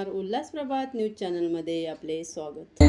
नमस्कार उल्हास प्रभात न्यूज चॅनलमध्ये आपले स्वागत.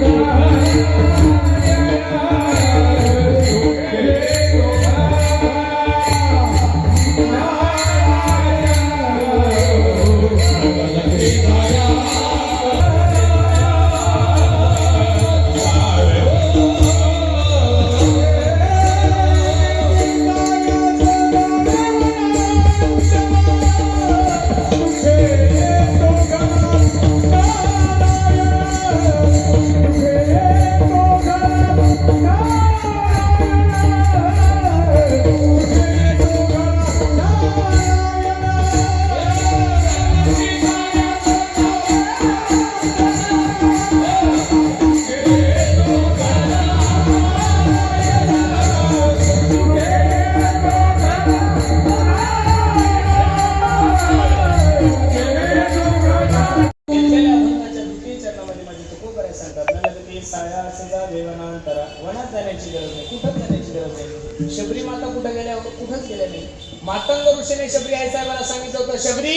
माझे सांगतात मला ते साया सजा देवनांतरा वनात जाण्याची गरज नाही कुठंच जाण्याची गरज नाही शबरी माता कुठं गेल्या होत्या कुठंच गेल्या नाही मातंग ऋषीने शबरी आई साहेबाला सांगितलं होतं शबरी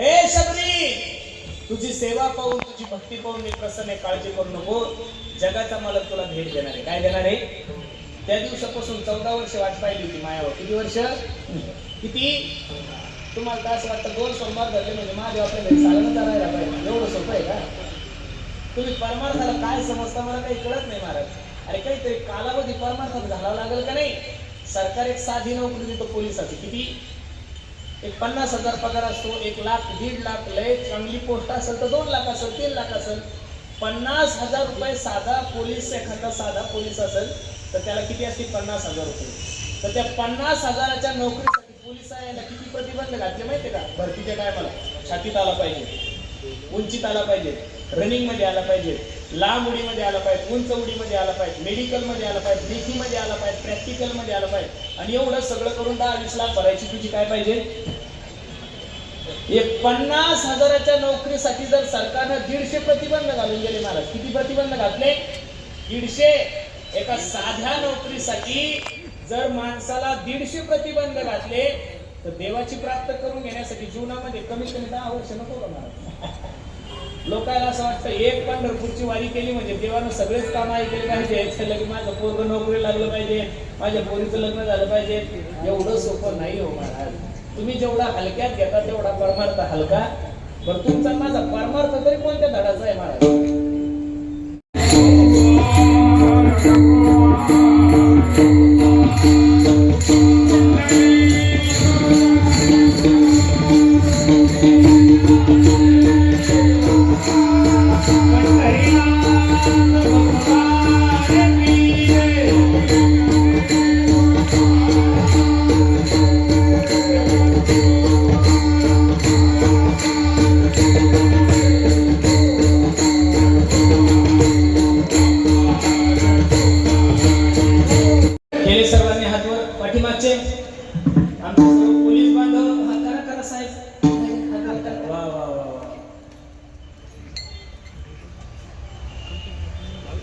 ए शबरी तुझी सेवा पाहून तुझी भक्ती पाहून मी प्रसन्न आहे, काळजी करू नको जगाचा मालक तुला भेट देणार आहे काय देणार आहे त्या दिवसापासून चौदा वर्ष वाट पाहिली होती मायावर किती वर्ष किती तुम्हाला तर असं वाटतं दोन सोमवार झाले म्हणजे माझ्या आपल्या घरी चालणं चालायला पाहिजे एवढं सोपं आहे का? तुम्ही परमार्थाला काय समजता मला काही कळत नाही महाराज. अरे काहीतरी कालावधी परमार्थात घालावा लागेल का नाही? सरकार एक साधी नोकरी देतो पोलिसाची. किती? एक पन्नास हजार पगार असतो एक लाख दीड लाख लय चांगली पोस्ट असेल तर दोन लाख असेल तीन लाख असेल. पन्नास हजार रुपये साधा पोलीस एखादा साधा पोलीस असेल तर त्याला किती असतील? पन्नास हजार रुपये. तर त्या पन्नास हजाराच्या नोकरीसाठी पोलिसांना किती प्रतिबंध घातले माहिती का? भरतीच्या टायमाला छातीत आला पाहिजे. उंचीत आला पाहिजे. रनिंगमध्ये आला पाहिजे लांब उडीमध्ये आला पाहिजे उंच उडीमध्ये आला पाहिजे मेडिकलमध्ये आला पाहिजे लेखीमध्ये आला पाहिजे प्रॅक्टिकलमध्ये आला पाहिजे. आणि एवढं सगळं करून दहा वीस लाख भरायची तुझी काय पाहिजे? एक पन्नास हजाराच्या नोकरीसाठी जर सरकारनं दीडशे प्रतिबंध घालून गेले महाराज किती प्रतिबंध घातले? दीडशे. एका साध्या नोकरीसाठी जर माणसाला दीडशे प्रतिबंध घातले तर देवाची प्राप्त करून घेण्यासाठी जीवनामध्ये कमीत कमी दहा वर्ष नको महाराज? लोकांना असं वाटतं एक पंढरपूरची वारी केली म्हणजे देवानं सगळेच काम ऐकले पाहिजे. त्याला की माझं पोरग नोकरी लागलं पाहिजे माझ्या पोरीचं लग्न झालं पाहिजे. एवढं सोपं नाही हो महाराज. तुम्ही जेवढा हलक्यात घेता तेवढा परमार्थ हलका. बरं तुमचा माझा परमार्थ तरी कोणत्या धडाचा आहे महाराज?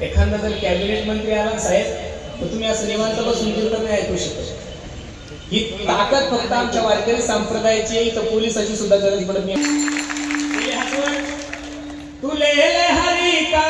एखादा जर कॅबिनेट मंत्री आला साहेब तर तुम्ही असं निवांत बसून कीर्तन नाही ऐकू शकत ही ताकद फक्त आमच्या वारकरी संप्रदायाची आहे इथं पोलिसाची सुद्धा गरज पडत नाही तुले हरी का